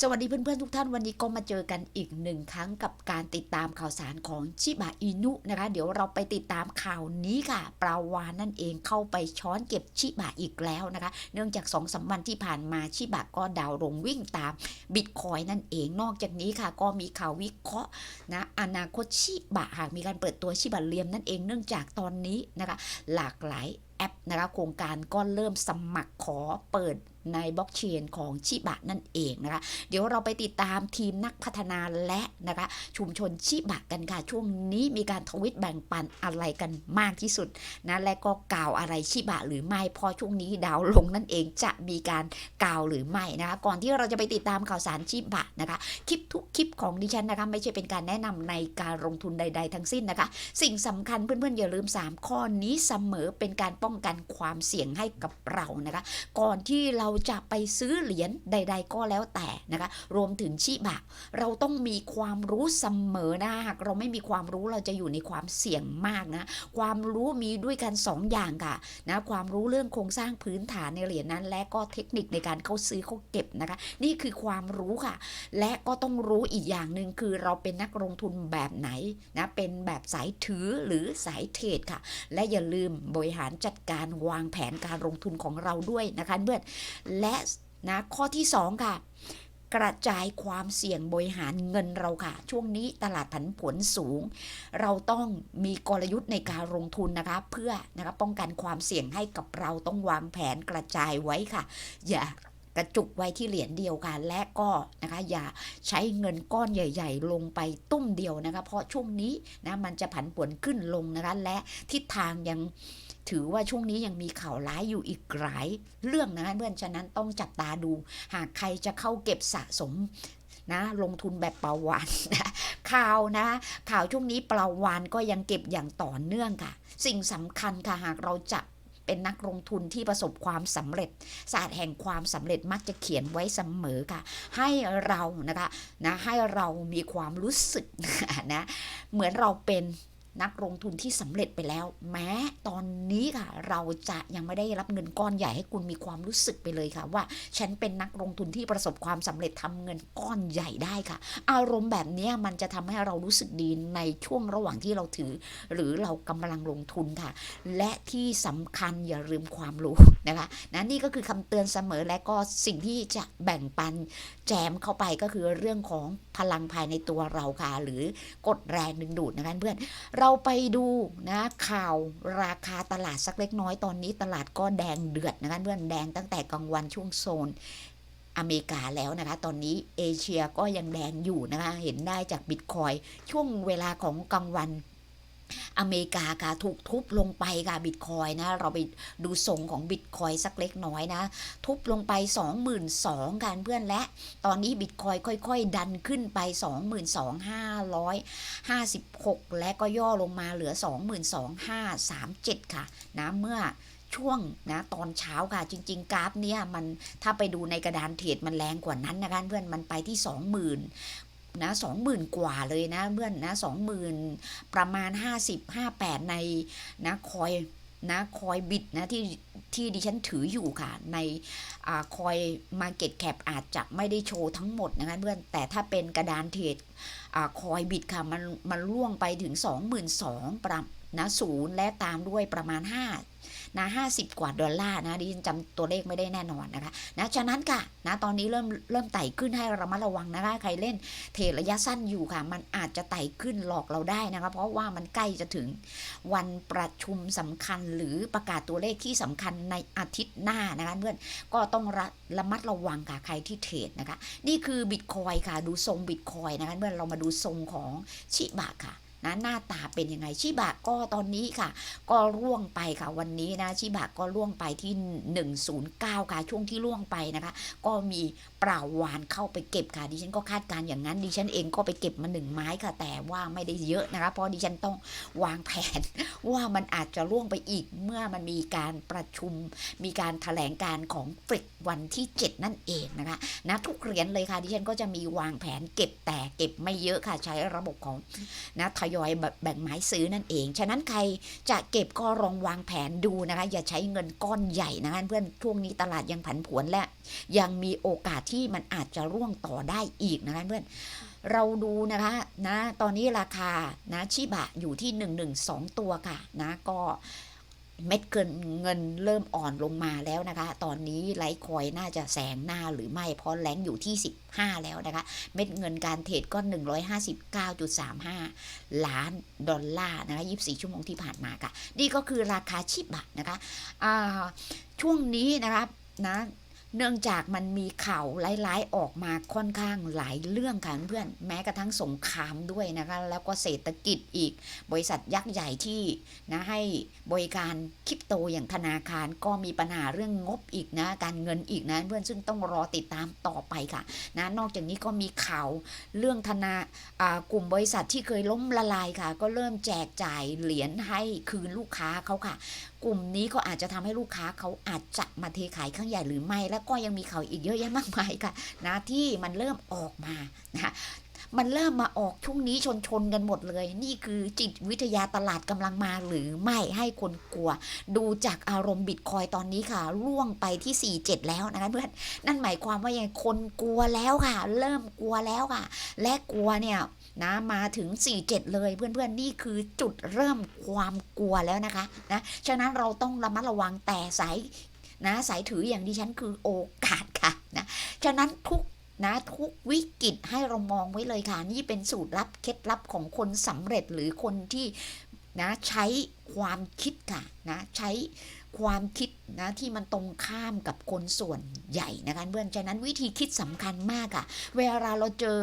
สวัสดีเพื่อนๆทุกท่านวันนี้ก็มาเจอกันอีกหนึ่งครั้งกับการติดตามข่าวสารของชิบะอินุนะคะ เดี๋ยวเราไปติดตามข่าวนี้ค่ะปลาวานนั่นเองเข้าไปช้อนเก็บชิบะอีกแล้วนะคะ เนื่องจาก2องสามวันที่ผ่านมาชิบะก็ดาวลงวิ่งตามบิตคอยนั่นเองนอกจากนี้ค่ะ ก็มีข่าววิเคราะห์นะอนาคตชิบะหากมีการเปิดตัวชิบะเลียมนั่นเองเนื่องจากตอนนี้นะคะ หลากหลายแอปนะคะโครงการก็เริ่มสมัครขอเปิด ในบล็อกเชนของชิบะนั่นเองนะคะ เดี๋ยวเราไปติดตามทีมนักพัฒนาและนะคะชุมชนชิบะกันค่ะ ช่วงนี้มีการทวิตแบ่งปันอะไรกันมากที่สุดนะและก็กล่าวอะไรชิบะหรือไม่พอช่วงนี้ดาวลงนั่นเองจะมีการกล่าวหรือไม่นะคะก่อนที่เราจะไปติดตามข่าวสารชิบะนะคะคลิปทุกคลิปของดิฉันนะคะไม่ใช่เป็นการแนะนำในการลงทุนใด ๆ ทั้งสิ้นนะคะ สิ่งสำคัญเพื่อนๆอย่าลืม 3 ข้อนี้เสมอเป็นการป้องกันความเสี่ยงให้กับเรานะคะ ก่อนที่เราจะไปซื้อเหรียญใด ๆ ก็แล้วแต่นะคะรวมถึงชิบะ เราต้องมีความรู้เสมอนะหากเราไม่มีความรู้เราจะอยู่ในความเสี่ยงมากนะความรู้มีด้วยกัน 2 อย่างค่ะนะความรู้เรื่องโครงสร้างพื้นฐานในเหรียญนั้น และก็เทคนิคในการเข้าซื้อเข้าเก็บนะคะ นี่คือความรู้ค่ะ และก็ต้องรู้อีกอย่างหนึ่งคือเราเป็นนักลงทุนแบบไหนนะเป็นแบบสายถือหรือสายเทรดค่ะ และอย่าลืมบริหารจัดการวางแผนการลงทุนของเราด้วยนะคะเพื่อนและนะข้อที่ 2 ค่ะ กระจายความเสี่ยงบริหารเงินเราค่ะ ช่วงนี้ตลาดผันผวนสูง เราต้องมีกลยุทธ์ในการลงทุนนะคะ เพื่อนะคะป้องกันความเสี่ยงให้กับเราต้องวางแผนกระจายไว้ค่ะ อย่ากระจุกไว้ที่เหรียญเดียวกันและก็นะคะอย่าใช้เงินก้อนใหญ่ ๆ ลงไปตุ้มเดียวนะคะ เพราะช่วงนี้นะมันจะผันผวนขึ้นลงนะคะและทิศทางยัง ถือว่าช่วงนี้ยังมีข่าวร้ายอยู่อีกหลายเรื่องนะเพื่อนฉะนั้นต้องจับตาดู หากใครจะเข้าเก็บสะสมนะลงทุนแบบปลาวานนะข่าวนะ ข่าวช่วงนี้ปลาวานก็ยังเก็บอย่างต่อเนื่องค่ะ สิ่งสำคัญค่ะหากเราจะเป็นนักลงทุนที่ประสบความสำเร็จ ศาสตร์แห่งความสำเร็จมักจะเขียนไว้เสมอค่ะ ให้เรานะคะนะให้เรามีความรู้สึกนะเหมือนเราเป็น นักลงทุนที่สำเร็จไปแล้ว แม้ตอนนี้ค่ะ เราจะยังไม่ได้รับเงินก้อนใหญ่ให้คุณมีความรู้สึกไปเลยค่ะ ว่าฉันเป็นนักลงทุนที่ประสบความสำเร็จทำเงินก้อนใหญ่ได้ค่ะ อารมณ์แบบนี้มันจะทำให้เรารู้สึกดีในช่วงระหว่างที่เราถือ หรือเรากำลังลงทุนค่ะ และที่สำคัญอย่าลืมความรู้นะคะนะนี่ก็คือคำเตือนเสมอและก็สิ่งที่จะแบ่งปันแจมเข้าไปก็คือเรื่องของ พลังภายในตัวเราค่ะ หรือกดแรงดึงดูดนะคะเพื่อนเราไปดูนะข่าวราคาตลาดสักเล็กน้อยตอนนี้ตลาดก็แดงเดือดนะคะเพื่อนแดงตั้งแต่กลางวันช่วงโซนอเมริกาแล้วนะคะ ตอนนี้เอเชียก็ยังแดงอยู่นะคะ เห็นได้จากบิตคอยช่วงเวลาของกลางวัน อเมริกาค่ะถูกทุบลงไปค่ะบิตคอยนะเราไปดูทรงของบิตคอยสักเล็กน้อยนะ ทุบลงไป 22,000กันเพื่อนและ ตอนนี้บิตคอยค่อย ๆ ดันขึ้นไป 22,556 และก็ย่อลงมาเหลือ 22,537 ค่ะนะเมื่อช่วงนะตอนเช้าค่ะจริง ๆ กราฟเนี้ยมันถ้าไปดูในกระดานเทรดมันแรงกว่านั้นนะคะเพื่อนมันไปที่ 20,000 นะสองหมื่นกว่าเลยนะเพื่อนนะสองหมื่นประมาณ50 58ในนะคอยนะคอยบิดนะที่ที่ดิฉันถืออยู่ค่ะ ในอาคอย Market Cap อาจจะไม่ได้โชว์ทั้งหมดนะคะเพื่อนแต่ถ้าเป็นกระดานเทรดอาคอยบิดค่ะ มันมันล่วงไปถึง 22,000ประนะศูนย์และตามด้วยประมาณ 5 นะ50กว่าดอลลาร์นะดิฉันจำตัวเลขไม่ได้แน่นอนนะคะนะฉะนั้นค่ะนะตอนนี้เริ่มเริ่มไต่ขึ้นให้ระมัดระวังนะคะใครเล่นเทระยะสั้นอยู่ค่ะ มันอาจจะไต่ขึ้นหลอกเราได้นะคะเพราะว่ามันใกล้จะถึงวันประชุมสำคัญหรือประกาศตัวเลขที่สำคัญในอาทิตย์หน้านะคะเพื่อนก็ต้องระระมัดระวังค่ะใครที่เทรดนะคะ นี่คือบิตคอยค่ะดูทรงบิตคอยนะคะเพื่อนเรามาดูทรงของชิบะค่ะ นะหน้าตาเป็นยังไงชิบะก็ตอนนี้ค่ะ ก็ร่วงไปค่ะวันนี้นะชิบะก็ร่วงไปที่ 109 ค่ะช่วงที่ร่วงไปนะคะ ก็มีปลาวานเข้าไปเก็บค่ะดิฉันก็คาดการอย่างนั้นดิฉันเองก็ไปเก็บมาหนึ่งไม้ค่ะ แต่ว่าไม่ได้เยอะนะคะเพราะดิฉันต้องวางแผนว่ามันอาจจะร่วงไปอีกเมื่อมันมีการประชุม มีการแถลงการของเฟดวันที่ 7 นั่นเองนะคะนะทุกเหรียญเลยค่ะดิฉันก็จะมีวางแผนเก็บแต่เก็บไม่เยอะค่ะใช้ระบบของนะทยยอยแบบแบ่งไม้ซื้อนั่นเอง ฉะนั้นใครจะเก็บก็ลองวางแผนดูนะคะ อย่าใช้เงินก้อนใหญ่นะคะเพื่อนช่วงนี้ตลาดยังผันผวนและ ยังมีโอกาสที่มันอาจจะร่วงต่อได้อีกนะคะเพื่อนเราดูนะคะนะตอนนี้ราคานะชิบะอยู่ที่ 112 ตัวค่ะนะก็ เม็ดเกินเงินเริ่มอ่อนลงมาแล้วนะคะ ตอนนี้ไลท์คอยน่าจะแสงหน้าหรือไม่เพราะแรงอยู่ที่ 15 แล้วนะคะ เม็ดเงินการเทรดก็ 159.35 ล้านดอลลาร์นะคะ 24 ชั่วโมงที่ผ่านมาค่ะ นี่ก็คือราคาชิบะนะคะอ่าช่วงนี้นะครับนะ เนื่องจากมันมีข่าวร้ายๆออกมาค่อนข้างหลายเรื่องค่ะเพื่อนแม้กระทั่งสงครามด้วยนะคะแล้วก็เศรษฐกิจอีก บริษัทยักษ์ใหญ่ที่นะให้บริการคริปโตอย่างธนาคารก็มีปัญหาเรื่องงบอีกนะการเงินอีกนะเพื่อนซึ่งต้องรอติดตามต่อไปค่ะนะนอกจากนี้ก็มีข่าวเรื่องธนาอ่ากลุ่มบริษัทที่เคยล้มละลายค่ะ ก็เริ่มแจกจ่ายเหรียญให้คืนลูกค้าเขาค่ะ กลุ่มนี้ก็อาจจะทำให้ลูกค้าเขาอาจจะมาเทขายข้างใหญ่หรือไม่ แล้วก็ยังมีข่าวอีกเยอะแยะมากมายค่ะนะที่มันเริ่มออกมานะมันเริ่มมาออกช่วงนี้ชนชนๆกันหมดเลย นี่คือจิตวิทยาตลาดกำลังมาหรือไม่ให้คนกลัว ดูจากอารมณ์บิตคอยตอนนี้ค่ะร่วงไปที่ 47 แล้วนะคะเพื่อนนั่นหมายความว่ายังไงคนกลัวแล้วค่ะ เริ่มกลัวแล้วค่ะ และกลัวเนี่ย นะมาถึง 47 เลยเพื่อนๆ นี่คือจุดเริ่มความกลัวแล้วนะคะนะฉะนั้นเราต้องระมัดระวังแต่สายนะสายถืออย่างดิฉันคือโอกาสค่ะนะฉะนั้นทุกนะทุกวิกฤตให้เรามองไว้เลยค่ะ นี่เป็นสูตรลับเคล็ดลับของคนสำเร็จหรือคนที่นะใช้ความคิดค่ะนะใช้ความคิดนะที่มันตรงข้ามกับคนส่วนใหญ่นะคะเพื่อนฉะนั้นวิธีคิดสำคัญมากอะเวลาเราเจอ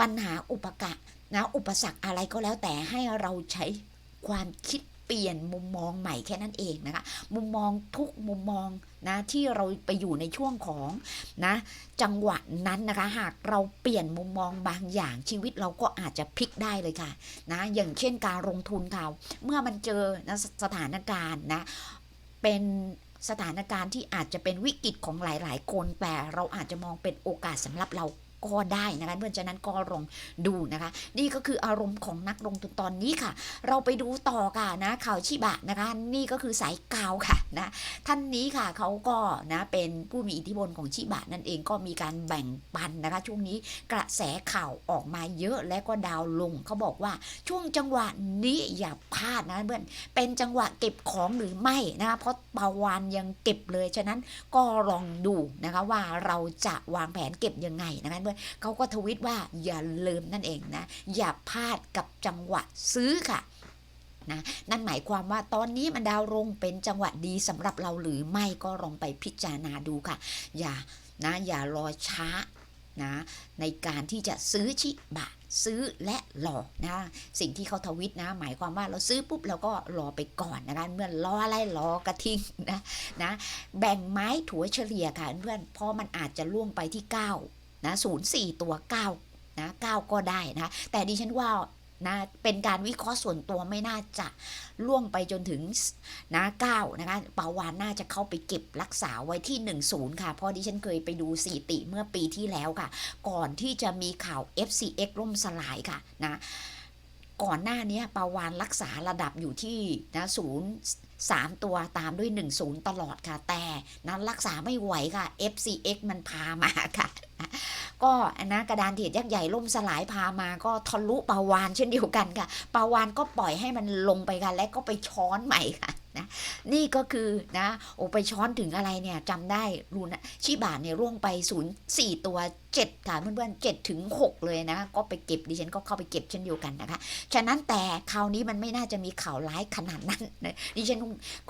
ปัญหาอุปกะ นะอุปสรรคอะไรก็แล้วแต่ให้เราใช้ความคิดเปลี่ยนมุมมองใหม่แค่นั้นเองนะคะ มุมมองทุกมุมมองนะที่เราไปอยู่ในช่วงของนะจังหวะนั้นนะคะ หากเราเปลี่ยนมุมมองบางอย่างชีวิตเราก็อาจจะพลิกได้เลยค่ะนะอย่างเช่นการลงทุนค่ะเมื่อมันเจอนะสถานการณ์นะเป็นสถานการณ์ที่อาจจะเป็นวิกฤตของหลาย ๆ คนแต่เราอาจจะมองเป็นโอกาสสำหรับเรา ก็ได้นะคะเพื่อนฉะนั้นก็ลองดูนะคะ นี่ก็คืออารมณ์ของนักลงทุนตอนนี้ค่ะ เราไปดูต่อค่ะนะข่าวชิบะนะคะนี่ก็คือสายกาวค่ะนะท่านนี้ค่ะเขาก็นะเป็นผู้มีอิทธิพลของชิบะนั่นเองก็มีการแบ่งปันนะคะ ช่วงนี้กระแสข่าวออกมาเยอะและก็ดาวลงเขาบอกว่าช่วงจังหวะนี้อย่าพลาดนะเพื่อนเป็นจังหวะเก็บของหรือไม่นะคะเพราะปาวานยังเก็บเลยฉะนั้นก็ลองดูนะคะว่าเราจะวางแผนเก็บยังไงนะคะเพื่อนเขาก็ทวิตว่าอย่าลืมนั่นเองนะ อย่าพลาดกับจังหวะซื้อค่ะนะนั่นหมายความว่าตอนนี้มันดาวลงเป็นจังหวะดีสำหรับเราหรือไม่ก็ลองไปพิจารณาดูค่ะ อย่านะอย่ารอช้านะในการที่จะซื้อชิบะซื้อและรอนะสิ่งที่เขาทวิตนะ หมายความว่าเราซื้อปุ๊บเราก็รอไปก่อนนะคะเมื่อรออะไรรอกระทิงนะนะแบ่งไม้ถั่วเฉลี่ยค่ะเพื่อนเพราะมันอาจจะล่วงไปที่ 9 นะศูนย์สี่ตัวเก้านะเก้าก็ได้นะ แต่ดิฉันว่านะเป็นการวิเคราะห์ส่วนตัวไม่น่าจะล่วงไปจนถึงนะเก้านะคะปาวานน่าจะเข้าไปเก็บรักษาไว้ที่ 10 ค่ะ เพราะดิฉันเคยไปดูสถิติเมื่อปีที่แล้วค่ะ ก่อนที่จะมีข่าว FCX ล่มสลายค่ะนะ ก่อนหน้านี้ปาวานรักษาระดับอยู่ที่นะศูนย์สามตัวตามด้วย 1 0 ตลอดค่ะ แต่นั้นรักษาไม่ไหวค่ะ FCX มันพามาค่ะ ก็อันนะกระดานเถียดยักษ์ใหญ่ล่มสลายพามาก็ทะลุปาวานเช่นเดียวกันค่ะ ปาวานก็ปล่อยให้มันลงไปค่ะ และก็ไปช้อนใหม่ค่ะนะนี่ก็คือนะโอไปช้อนถึงอะไรเนี่ยจำได้รูนะชิบาเนี่ยร่วงไป0ูนย์สี่ตัว 7ค่ะเพื่อนๆเจ็ดถึงหกเลยนะก็ไปเก็บดิฉันก็เข้าไปเก็บเช่นเดียวกันนะคะ ฉะนั้นแต่คราวนี้มันไม่น่าจะมีข่าวร้ายขนาดนั้นนะดิฉัน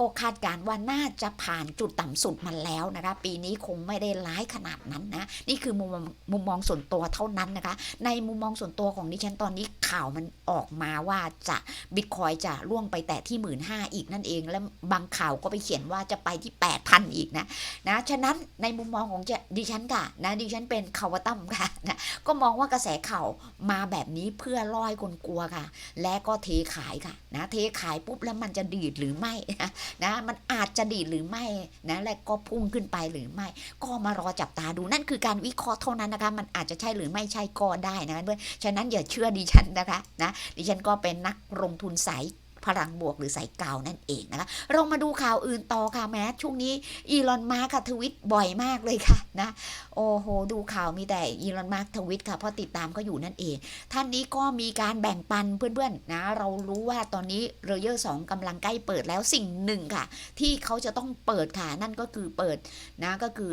ก็คาดการณ์ว่าน่าจะผ่านจุดต่ำสุดมาแล้วนะคะ ปีนี้คงไม่ได้ร้ายขนาดนั้นนะ นี่คือมุมมองมุมมองส่วนตัวเท่านั้นนะคะ ในมุมมองส่วนตัวของดิฉันตอนนี้ข่าวมันออกมาว่าจะบิตคอยจะล่วงไปแต่ที่หมื่นห้าอีกนั่นเอง แล้วบางข่าวก็ไปเขียนว่าจะไปที่แปดพันอีกนะนะฉะนั้นในมุมมองของดิฉันค่ะนะดิฉันเป็นคาววตั้มค่ะนะก็มองว่ากระแสข่าวมาแบบนี้เพื่อล่อให้คนกลัวค่ะ และก็เทขายค่ะนะเทขายปุ๊บแล้วมันจะดีดหรือไม่นะนะมันอาจจะดีดหรือไม่นะและก็พุ่งขึ้นไปหรือไม่ ก็มารอจับตาดูนั่นคือการวิเคราะห์เท่านั้นนะคะ มันอาจจะใช่หรือไม่ใช่ก็ได้นะเพื่อนฉะนั้นอย่าเชื่อดิฉันนะคะนะดิฉันก็เป็นนักลงทุนสาย พลังบวกหรือสายกาวนั่นเองนะคะ เรามาดูข่าวอื่นต่อค่ะแม้ช่วงนี้อีลอนมาร์กค่ะทวิตบ่อยมากเลยค่ะนะโอ้โหดูข่าวมีแต่อีลอนมาร์กทวิตค่ะเพราะติดตามก็อยู่นั่นเอง ท่านนี้ก็มีการแบ่งปันเพื่อนๆนะเรารู้ว่าตอนนี้เรเยอร์สองกำลังใกล้เปิดแล้วสิ่งหนึ่งค่ะ ที่เขาจะต้องเปิดค่ะนั่นก็คือเปิดนะก็คือ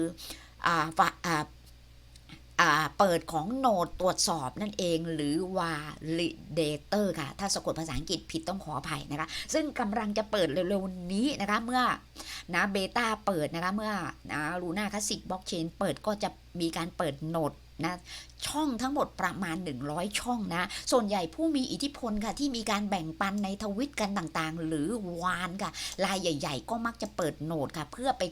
อ่าฝาอ่า เปิดของโนดตรวจสอบนั่นเองหรือ validator ค่ะ ถ้าสะกดภาษาอังกฤษผิดต้องขออภัยนะคะ ซึ่งกำลังจะเปิดเร็วๆนี้นะคะ เมื่อนะเบต้าเปิดนะคะ เมื่อนะลูน่าคลาสสิกบล็อกเชนเปิดก็จะมีการเปิดโนดนะช่องทั้งหมดประมาณ 100 ช่องนะ ส่วนใหญ่ผู้มีอิทธิพลค่ะ ที่มีการแบ่งปันในทวิตกันต่างๆ หรือวานค่ะ รายใหญ่ ๆ ก็มักจะเปิดโหนดค่ะ เพื่อไป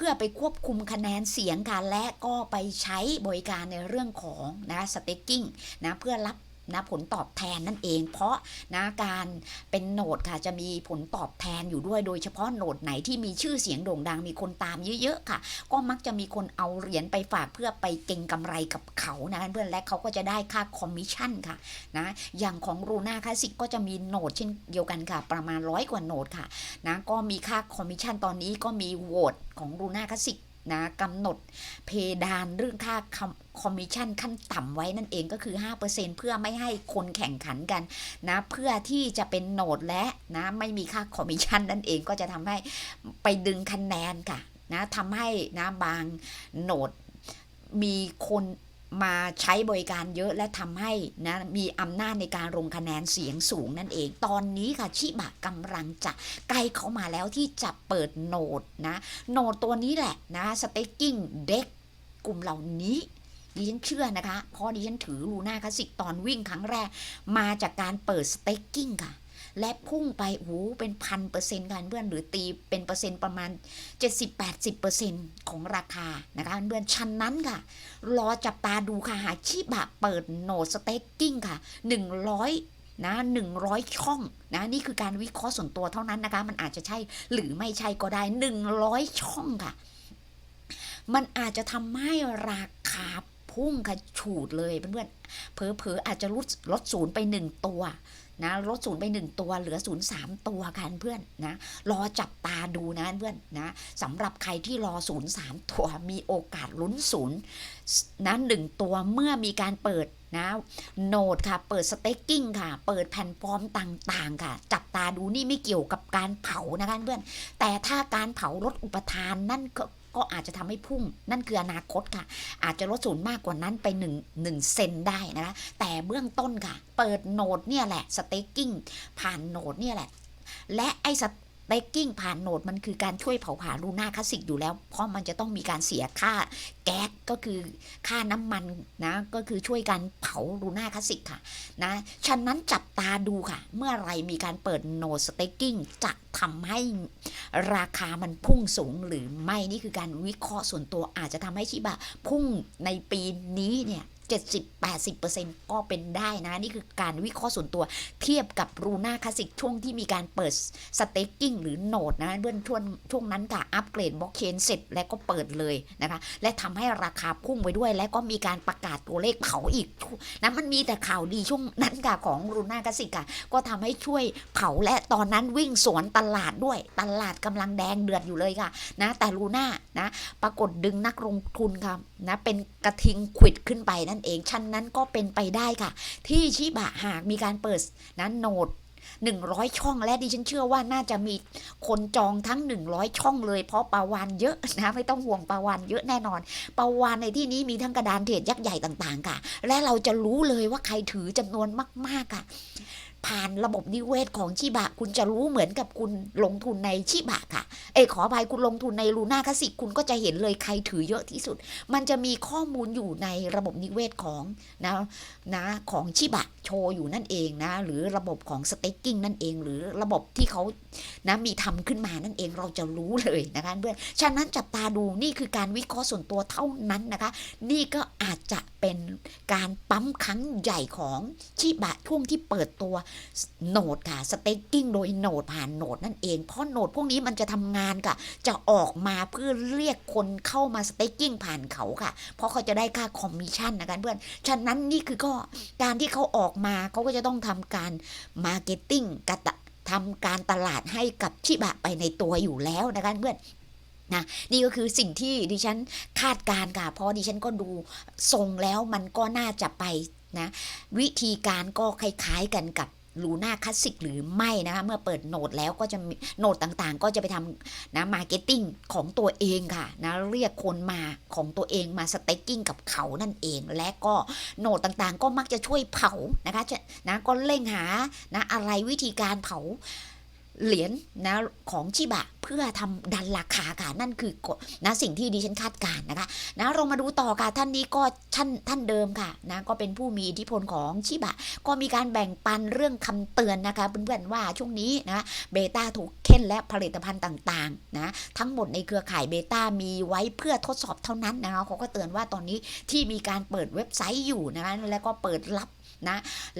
เพื่อไปควบคุมคะแนนเสียงกันและก็ไปใช้บริการในเรื่องของนะสเต็กกิ้งนะเพื่อรับ นะผลตอบแทนนั่นเอง เพราะนะการเป็นโหนดค่ะจะมีผลตอบแทนอยู่ด้วยโดยเฉพาะโหนดไหนที่มีชื่อเสียงโด่งดังมีคนตามเยอะๆค่ะ ก็มักจะมีคนเอาเหรียญไปฝากเพื่อไปเก็งกำไรกับเขานะเพื่อนและเขาก็จะได้ค่าคอมมิชชั่นค่ะนะอย่างของรูน่าคลาสสิกก็จะมีโหนดเช่นเดียวกันค่ะ ประมาณร้อยกว่าโหนดค่ะนะก็มีค่าคอมมิชชั่นตอนนี้ก็มีโหวตของรูน่าคลาสสิก นะกำหนดเพดานเรื่องค่าคอมมิชชั่นขั้นต่ำไว้นั่นเองก็คือ 5%เพื่อไม่ให้คนแข่งขันกันนะเพื่อที่จะเป็นโหนดและนะไม่มีค่าคอมมิชชั่นนั่นเองก็จะทำให้ไปดึงคะแนนค่ะนะทำให้นะบางโหนดมีคน มาใช้บริการเยอะและทำให้นะมีอำนาจในการลงคะแนนเสียงสูงนั่นเอง ตอนนี้ค่ะชิบะกำลังจะใกล้เข้ามาแล้วที่จะเปิดโนดนะ โนดตัวนี้แหละนะสเต็กกิ้งเด็กกลุ่มเหล่านี้ดิฉันเชื่อนะคะเพราะดิฉันถือลูน่าคลาสสิกตอนวิ่งครั้งแรก มาจากการเปิดสเต็กกิ้งค่ะ และพุ่งไปโอ้โหเป็นพันเปอร์เซ็นต์กันเพื่อนหรือตีเป็นเปอร์เซ็นต์ประมาณ 70-80%ของราคานะคะเพื่อนชั้นนั้นค่ะ รอจับตาดูค่ะหาชิบะเปิดโนดสเต็กกิ้งค่ะ 100นะ100 ช่องนะนี่คือการวิเคราะห์ส่วนตัวเท่านั้นนะคะ มันอาจจะใช่หรือไม่ใช่ก็ได้ 100 ช่องค่ะ มันอาจจะทำให้ราคา พุ่งกระฉูดเลยเพื่อนๆเผลอๆอาจจะลดลดศูนย์ไปหนึ่งตัวนะลดศูนย์ไปหนึ่งตัวเหลือศูนย์สามตัวกันเพื่อนนะรอจับตาดูนะเพื่อนนะสำหรับใครที่รอศูนย์สามตัวมีโอกาสลุ้นศูนย์นะหนึ่งตัวเมื่อมีการเปิดนะโนดค่ะเปิดสเต็กกิ้งค่ะ เปิดแผ่นฟอร์มต่างๆค่ะ จับตาดูนี่ไม่เกี่ยวกับการเผานะคะเพื่อน แต่ถ้าการเผาลดอุปทานนั่น ก็อาจจะทำให้พุ่ง นั่นคืออนาคตค่ะ อาจจะลดศูนย์มากกว่านั้นไป1 1เซนได้นะคะแต่เบื้องต้นค่ะ เปิดโหนดเนี่ยแหละสเต็กกิ้งผ่านโหนดเนี่ยแหละ และไอ้ส เต็กกิ้งผ่านโหนดมันคือการช่วยเผาผลาญลูน่าคลาสสิกอยู่แล้ว เพราะมันจะต้องมีการเสียค่าแก๊สก็คือค่าน้ำมันนะก็คือช่วยกันเผาลูน่าคลาสสิกค่ะนะฉะนั้นจับตาดูค่ะ เมื่อไรมีการเปิดโหนดสเต็กกิ้งจะทำให้ราคามันพุ่งสูงหรือไม่นี่คือการวิเคราะห์ส่วนตัวอาจจะทำให้ชิบะพุ่งในปีนี้เนี่ย 70-80%ก็เป็นได้นะ นี่คือการวิเคราะห์ส่วนตัวเทียบกับรูน่าคลาสสิกช่วงที่มีการเปิดสเต็กกิ้งหรือโหนดนะเพื่อนช่วงช่วงนั้นค่ะ อัปเกรดบล็อกเชนเสร็จแล้วก็เปิดเลยนะคะ และทำให้ราคาพุ่งไปด้วย และก็มีการประกาศตัวเลขเผาอีกนะมันมีแต่ข่าวดีช่วงนั้นค่ะของรูน่าคลาสสิกค่ะก็ทำให้ช่วยเผาและตอนนั้นวิ่งสวนตลาดด้วย ตลาดกำลังแดงเดือดอยู่เลยค่ะนะแต่ลูน่านะปรากฏดึงนักลงทุนค่ะนะเป็นกระทิงขวิดขึ้นไปนั่นเอง ชั้นนั้นก็เป็นไปได้ค่ะ ที่ชิบะหากมีการเปิดนั้นโหนด100 ช่องและดิฉันเชื่อว่าน่าจะมีคนจองทั้ง 100 ช่องเลยเพราะปาวานเยอะนะไม่ต้องห่วงปาวานเยอะแน่นอนปาวานในที่นี้มีทั้งกระดานเทรดยักษ์ใหญ่ต่างๆค่ะ และเราจะรู้เลยว่าใครถือจำนวนมากๆค่ะ ผ่านระบบนิเวศของชิบะ คุณจะรู้เหมือนกับคุณลงทุนในชิบะค่ะ เอขออภัยคุณลงทุนในลูน่าคาสิคุณก็จะเห็นเลยใครถือเยอะที่สุด มันจะมีข้อมูลอยู่ในระบบนิเวศของนะนะของชิบะโชอยู่นั่นเองนะ หรือระบบของสเต็กกิ้งนั่นเอง หรือระบบที่เขานะมีทำขึ้นมานั่นเองเราจะรู้เลยนะคะเพื่อนฉะนั้นจับตาดูนี่คือการวิเคราะห์ส่วนตัวเท่านั้นนะคะ นี่ก็อาจจะเป็นการปั๊มครั้งใหญ่ของชิบะช่วงที่เปิดตัวโหนดค่ะสเต็กกิ้งโดยโหนดผ่านโหนดนั่นเองเพราะโหนดพวกนี้มันจะทำงานค่ะ จะออกมาเพื่อเรียกคนเข้ามาสเต็กกิ้งผ่านเขาค่ะ เพราะเขาจะได้ค่าคอมมิชชั่นนะคะเพื่อนฉะนั้นนี่คือก็การที่เขาออกมาเขาก็จะต้องทำการมาร์เก็ตติ้งกะตะทำการตลาดให้กับชิบะไปในตัวอยู่แล้วนะคะเพื่อนนะนี่ก็คือสิ่งที่ดิฉันคาดการณ์ค่ะเพราะดิฉันก็ดูทรงแล้วมันก็น่าจะไปนะวิธีการก็คล้ายๆกันกับ ลูน่าคลาสสิกหรือไม่นะคะเมื่อเปิดโหนดแล้วก็จะมีโหนดต่างๆ ก็จะไปทำนะมาร์เก็ตติ้งของตัวเองค่ะนะเรียกคนมาของตัวเองมาสเต็กกิ้งกับเขานั่นเอง และก็โหนดต่างๆ ก็มักจะช่วยเผานะคะนะก็เร่งหานะอะไรวิธีการเผา เหรียญนะของชิบะเพื่อทำดันราคาค่ะนั่นคือกฎนะสิ่งที่ดิฉันคาดการ์นะคะนะเรามาดูต่อค่ะท่านนี้ก็ท่านท่านเดิมค่ะนะก็เป็นผู้มีอิทธิพลของชิบะ ก็มีการแบ่งปันเรื่องคำเตือนนะคะเพื่อนๆว่าช่วงนี้นะเบต้าถูกเค้นและผลิตภัณฑ์ต่างๆนะทั้งหมดในเครือข่ายเบต้ามีไว้เพื่อทดสอบเท่านั้นนะคะเขาก็เตือนว่าตอนนี้ที่มีการเปิดเว็บไซต์อยู่นะคะแล้วก็เปิดรับ นะ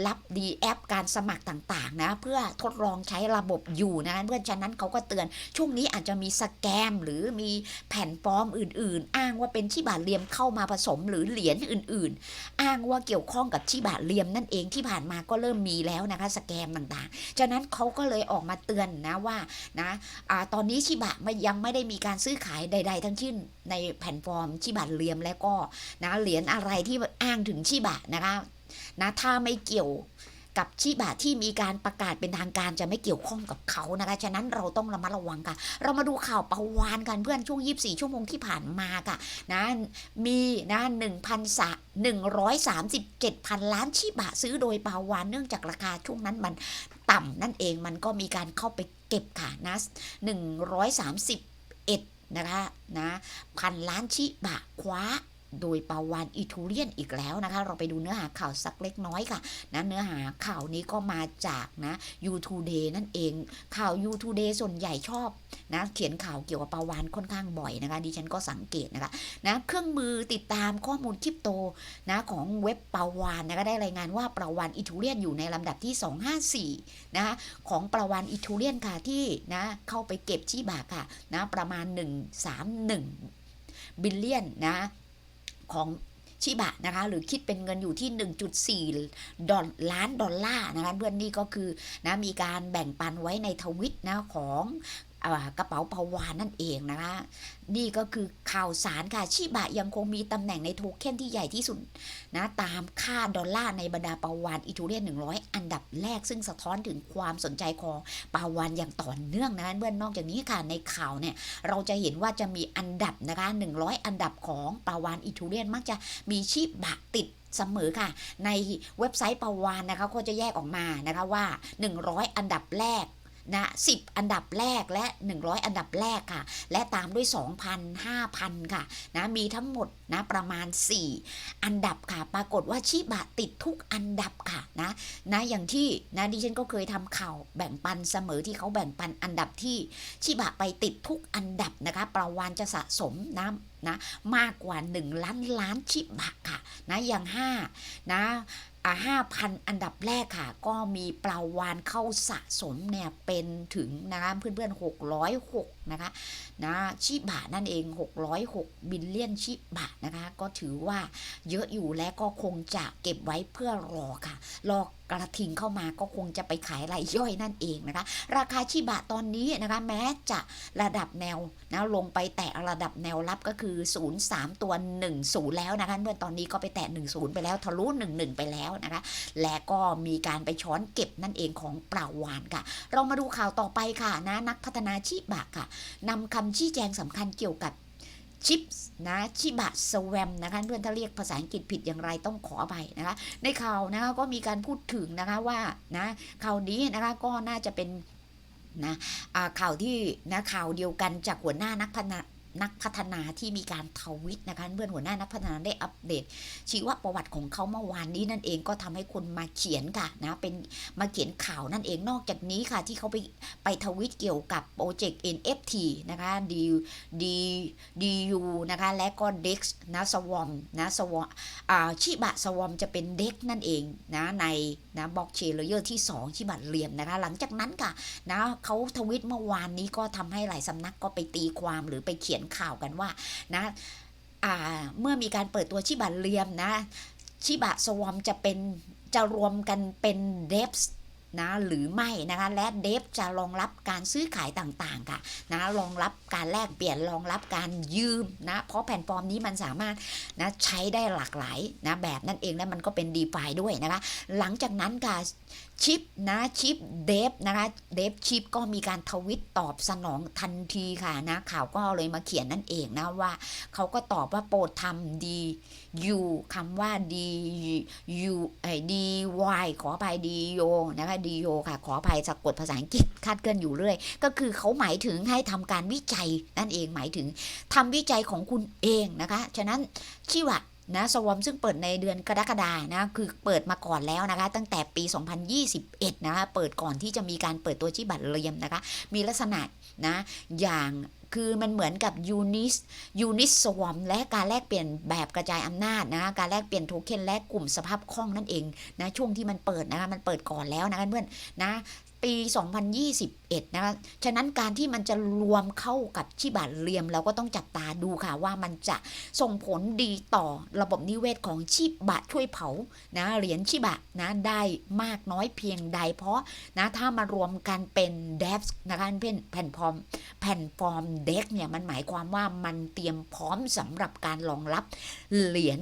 รับดีแอปการสมัครต่างๆนะเพื่อทดลองใช้ระบบอยู่นะเพื่อนฉะนั้นเขาก็เตือนช่วงนี้อาจจะมีสแกมหรือมีแผ่นปลอมอื่น ๆ อ้างว่าเป็นชิบาเลียมเข้ามาผสมหรือเหรียญอื่น ๆ อ้างว่าเกี่ยวข้องกับชิบาเลียมนั่นเองที่ผ่านมาก็เริ่มมีแล้วนะคะสแกมต่างๆ ฉะนั้นเขาก็เลยออกมาเตือนนะว่านะอตอนนี้ชิบะไม่ยังไม่ได้มีการซื้อขายใด ๆ ทั้งสิ้นในแผ่นฟอร์มชิบะเลียมและก็นะเหรียญอะไรที่อ้างถึงชิบะนะคะ นะถ้าไม่เกี่ยวกับชิบะที่มีการประกาศเป็นทางการจะไม่เกี่ยวข้องกับเขานะคะ ฉะนั้นเราต้องระมัดระวังค่ะ เรามาดูข่าวประวานกันเพื่อนช่วง 24 ชั่วโมงที่ผ่านมาค่ะนะมีนะ1 0 0 0 137พันล้านชิบะซื้อโดยปาวานเนื่องจากราคาช่วงนั้นมันต่ำนั่นเองมันก็มีการเข้าไปเก็บค่ะนะ131นะคะนะพันล้านชิบะคว้า โดยปาวานอิทูเรียนอีกแล้วนะคะ เราไปดูเนื้อหาข่าวสักเล็กน้อยค่ะนะเนื้อหาข่าวนี้ก็มาจากนะ u t o d a y นั่นเอง ข่าว u t o d a y ส่วนใหญ่ชอบนะเขียนข่าวเกี่ยวกับปาวานค่อนข้างบ่อยนะคะดิฉันก็สังเกตนะคะนะเครื่องมือติดตามข้อมูลคริปโตนะของเว็บปาวานนะคะได้รายงานว่าปาวานอิทูเรียนอยู่ในลำดับที่ 254นะคะของปาวานอิทูเรียนค่ะที่นะเข้าไปเก็บชีบาค่ะนะประมาณ 131 บิลเลียนนะ ของชิบะนะคะหรือคิดเป็นเงินอยู่ที่ 1.4ดอลล้านดอลลาร์นะคะเพื่อนนี่ก็คือนะมีการแบ่งปันไว้ในทวิตนะของ กระเป๋าปาวานนั่นเองนะคะนี่ก็คือข่าวสารค่ะชิบะยังคงมีตำแหน่งในโทเค็นที่ใหญ่ที่สุดนะตามค่าดอลลาร์ในบรรดาปาวานอิทูเรียน100 อันดับแรกซึ่งสะท้อนถึงความสนใจของปาวานอย่างต่อเนื่องนะคะเพื่อนนอกจากนี้ค่ะในข่าวเนี่ยเราจะเห็นว่าจะมีอันดับนะคะ100 อันดับของปาวานอิทูเรียนมักจะมีชีบะติดเสมอค่ะ ในเว็บไซต์ปาวานนะคะก็จะแยกออกมานะคะว่า 100 อันดับแรก นะ10อันดับแรกและ 100 อันดับแรกค่ะ และตามด้วย 2,000 5,000 ค่ะนะมีทั้งหมดนะประมาณ 4 อันดับค่ะ ปรากฏว่าชิบะติดทุกอันดับค่ะนะนะอย่างที่นะดิฉันก็เคยทำข่าวแบ่งปันเสมอที่เขาแบ่งปันอันดับที่ชิบะไปติดทุกอันดับนะคะ ปราวานจะสะสมนะนะมากกว่า 1 ล้านล้านชิบะค่ะนะอย่าง5นะ ห้าพันอันดับแรกค่ะ ก็มีปลาวานเข้าสะสมเนี่ยเป็นถึงนะคะเพื่อนๆ606 นะคะนะชิบะนั่นเอง 606 บิลเลียนชิบะนะคะ ก็ถือว่าเยอะอยู่และก็คงจะเก็บไว้เพื่อรอค่ะ รอกระทิงเข้ามาก็คงจะไปขายรายย่อยนั่นเองนะคะ ราคาชิบะตอนนี้นะคะแม้จะระดับแนวนะลงไปแตะระดับแนวรับก็คือ 0 3 ตัว 10 แล้วนะคะเมื่อตอนนี้ก็ไปแตะ 10 ไปแล้วทะลุ 11 ไปแล้วนะคะ และก็มีการไปช้อนเก็บนั่นเองของปลาวานค่ะ เรามาดูข่าวต่อไปค่ะนะนักพัฒนาชีบะค่ะนำคำชี้แจงสำคัญเกี่ยวกับชิปนะชิบะสวมนะคะเพื่อนถ้าเรียกภาษาอังกฤษผิดอย่างไรต้องขอไปนะคะ ในข่าวนะคะก็มีการพูดถึงนะคะว่านะข่าวนี้นะคะก็น่าจะเป็นนะข่าวที่นะข่าวเดียวกันจากหัวหน้านักพนัน นักพัฒนาที่มีการทวิตนะคะเพื่อนหัวหน้านักพัฒนาได้อัปเดต ชีวประวัติของเขาเมื่อวานนี้นั่นเองก็ทำให้คนมาเขียนค่ะนะเป็นมาเขียนข่าวนั่นเองนอกจากนี้ค่ะที่เขาไปไปทวิตเกี่ยวกับโปรเจกต์ NFT นะคะ D D DU นะคะและก็ DEX นะสวอมนะสวอมอ่าชิบะสวอมจะเป็น DEX นั่นเองนะใน นะบล็อกเชนเลเยอร์ที่2ชิบะเหลี่ยมนะคะ หลังจากนั้นค่ะนะเขาทวิตเมื่อวานนี้ก็ทำให้หลายสำนักก็ไปตีความหรือไปเขียนข่าวกันว่านะเมื่อมีการเปิดตัวชิบะเหลี่ยมนะชิบะสวอมจะเป็นจะรวมกันเป็นเดฟ นะหรือไม่นะคะและเดฟจะรองรับการซื้อขายต่างๆค่ะนะรองรับการแลกเปลี่ยนรองรับการยืมนะเพราะแผ่นฟอร์มนี้มันสามารถนะใช้ได้หลากหลายนะแบบนั่นเองและมันก็เป็น d e f าด้วยนะคะหลังจากนั้นค่ะชิปนะชิปเดฟนะคะเดฟชิปก็มีการทวิตตอบสนองทันทีค่ะนะข่าวก็เลยมาเขียนนั่นเองนะว่าเขาก็ตอบว่าโปรดทำดียูคำว่าดียูไอ้ดีวขออภัยดีโยนะคะดีโยค่ะ ขออภัยสะกดภาษาอังกฤษคาดเคลื่อนอยู่เรื่อย ก็คือเขาหมายถึงให้ทำการวิจัยนั่นเองหมายถึงทำวิจัยของคุณเองนะคะ ฉะนั้นชิวะนะสวอมซึ่งเปิดในเดือนกรกฎานะคือเปิดมาก่อนแล้วนะคะ ตั้งแต่ปี 2021 นะคะเปิดก่อนที่จะมีการเปิดตัวชิบัตรเรียมนะคะ มีลักษณะนะอย่าง คือมันเหมือนกับยูนิสยูนิสสวอมและการแลกเปลี่ยนแบบกระจายอำนาจนะการแลกเปลี่ยนโทเค็นและกลุ่มสภาพคล่องนั่นเองนะช่วงที่มันเปิดนะคะมันเปิดก่อนแล้วนะเพื่อนนะ ปี 2021 นะคะฉะนั้นการที่มันจะรวมเข้ากับชิบะเรียม เราก็ต้องจับตาดูค่ะว่ามันจะส่งผลดีต่อระบบนิเวศของชิบะช่วยเผานะเหรียญชิบะนะได้มากน้อยเพียงใด เพราะนะถ้ามารวมกันเป็นเดฟนะคะเป็นแผ่นฟอร์มแผ่นฟอร์มเด็กเนี่ยมันหมายความว่ามันเตรียมพร้อมสำหรับการรองรับเหรียญ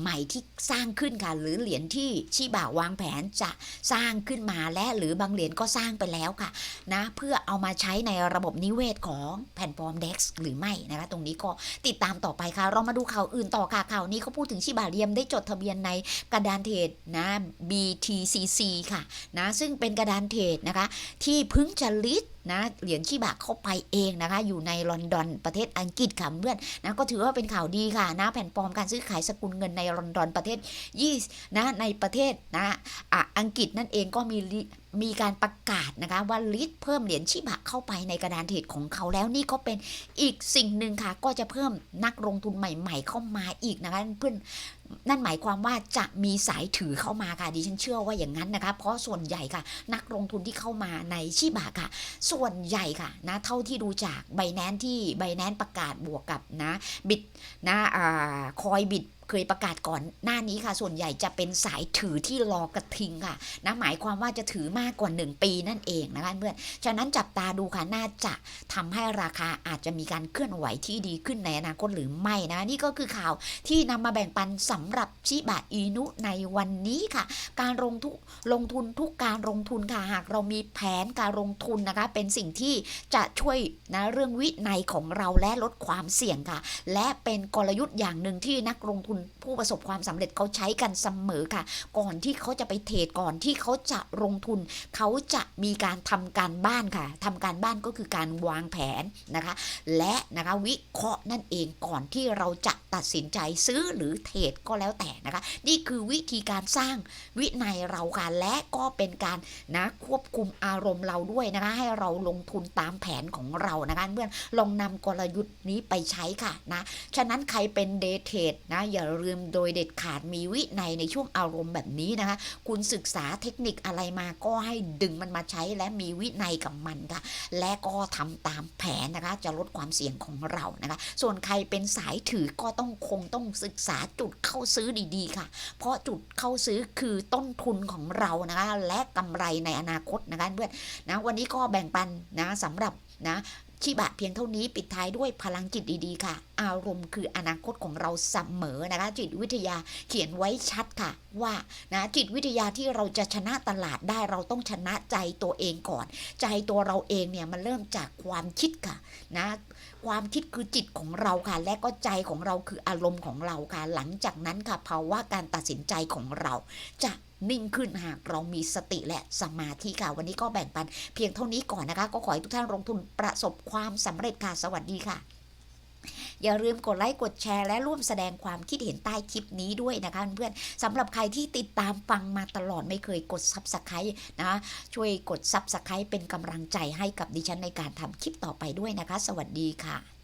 ใหม่ที่สร้างขึ้นค่ะ หรือเหรียญที่ชีบาวางแผนจะสร้างขึ้นมาและหรือบางเหรียญก็สร้างไปแล้วค่ะนะเพื่อเอามาใช้ในระบบนิเวศของแผ่นฟอร์ม DEX หรือไม่นะคะ ตรงนี้ก็ติดตามต่อไปค่ะ เรามาดูข่าวอื่นต่อค่ะข่าวนี้เขาพูดถึงชิบาเรียมได้จดทะเบียนในกระดานเทรดนะ BTCC ค่ะนะซึ่งเป็นกระดานเทรดนะคะ ที่พึ่งจะลิสต์ นะเหรียญชิบะเข้าไปเองนะคะ อยู่ในลอนดอนประเทศอังกฤษค่ะเพื่อนนะก็ถือว่าเป็นข่าวดีค่ะนะแผ่นฟอมการซื้อขายสกุลเงินในลอนดอนประเทศยี่นะในประเทศนะอะอังกฤษนั่นเองก็มีมีการประกาศนะคะว่าลิสเพิ่มเหรียญชิบะเข้าไปในกระดานเทรดของเขาแล้วนี่ก็เป็นอีกสิ่งหนึ่งค่ะ ก็จะเพิ่มนักลงทุนใหม่ ๆ เข้ามาอีกนะคะเพื่อน นั่นหมายความว่าจะมีสายถือเข้ามาค่ะดิฉันเชื่อว่าอย่างนั้นนะคะ เพราะส่วนใหญ่ค่ะ นักลงทุนที่เข้ามาในชิบะค่ะ ส่วนใหญ่ค่ะนะเท่าที่ดูจากใบแนนที่ใบแนนประกาศบวกกับนะบิดนะอ่าคอยบิด เคยประกาศก่อนหน้านี้ค่ะ ส่วนใหญ่จะเป็นสายถือที่รอกระทิงค่ะนะหมายความว่าจะถือมากกว่า 1 ปีนั่นเองนะคะเพื่อนฉะนั้นจับตาดูค่ะน่าจะทำให้ราคาอาจจะมีการเคลื่อนไหวที่ดีขึ้นในอนาคตหรือไม่นะนี่ก็คือข่าวที่นำมาแบ่งปันสำหรับชิบะอินุในวันนี้ค่ะ การลงทุนลงทุนทุกการลงทุนค่ะหากเรามีแผนการลงทุนนะคะ เป็นสิ่งที่จะช่วยนะเรื่องวินัยของเราและลดความเสี่ยงค่ะ และเป็นกลยุทธ์อย่างหนึ่งที่นักลงทุน Really ผู้ประสบความสำเร็จเขาใช้กันเสมอค่ะ ก่อนที่เขาจะไปเทรดก่อนที่เขาจะลงทุน เขาจะมีการทำการบ้านค่ะทำการบ้านก็คือการวางแผนนะคะ และนะคะวิเคราะห์นั่นเองก่อนที่เราจะตัดสินใจซื้อหรือเทรดก็แล้วแต่นะคะ นี่คือวิธีการสร้างวินัยเราค่ะและก็เป็นการนะควบคุมอารมณ์เราด้วยนะคะให้เราลงทุนตามแผนของเรานะคะเพื่อนลองนำกลยุทธ์นี้ไปใช้ค่ะนะฉะนั้นใครเป็นเดทเทรดนะอย่าลืมโดยเด็ดขาดมีวินัยในช่วงอารมณ์แบบนี้นะคะ คุณศึกษาเทคนิคอะไรมาก็ให้ดึงมันมาใช้และมีวินัยกับมันค่ะ และก็ทำตามแผนนะคะ จะลดความเสี่ยงของเรานะคะ ส่วนใครเป็นสายถือก็ต้องคงต้องศึกษาจุดเข้าซื้อดีๆค่ะ เพราะจุดเข้าซื้อคือต้นทุนของเรานะคะ และกำไรในอนาคตนะคะเพื่อนนะวันนี้ก็แบ่งปันนะสำหรับนะ ชิบะเพียงเท่านี้ปิดท้ายด้วยพลังจิตดีๆค่ะ อารมณ์คืออนาคตของเราเสมอนะคะ จิตวิทยาเขียนไว้ชัดค่ะ ว่านะจิตวิทยาที่เราจะชนะตลาดได้เราต้องชนะใจตัวเองก่อน ใจตัวเราเองเนี่ยมันเริ่มจากความคิดค่ะนะคความคิดคือจิตของเราค่ะ และก็ใจของเราคืออารมณ์ของเราค่ะ หลังจากนั้นค่ะภาวะการตัดสินใจของเราจะ นิ่งขึ้นหากเรามีสติและสมาธิค่ะ วันนี้ก็แบ่งปันเพียงเท่านี้ก่อนนะคะ ก็ขอให้ทุกท่านลงทุนประสบความสำเร็จค่ะ สวัสดีค่ะ อย่าลืมกดไลค์กดแชร์และร่วมแสดงความคิดเห็นใต้คลิปนี้ด้วยนะคะเพื่อนๆสำหรับใครที่ติดตามฟังมาตลอดไม่เคยกดซับสไครต์นะคะช่วยกดซับสไครต์เป็นกำลังใจให้กับดิฉันในการทำคลิปต่อไปด้วยนะคะ สวัสดีค่ะ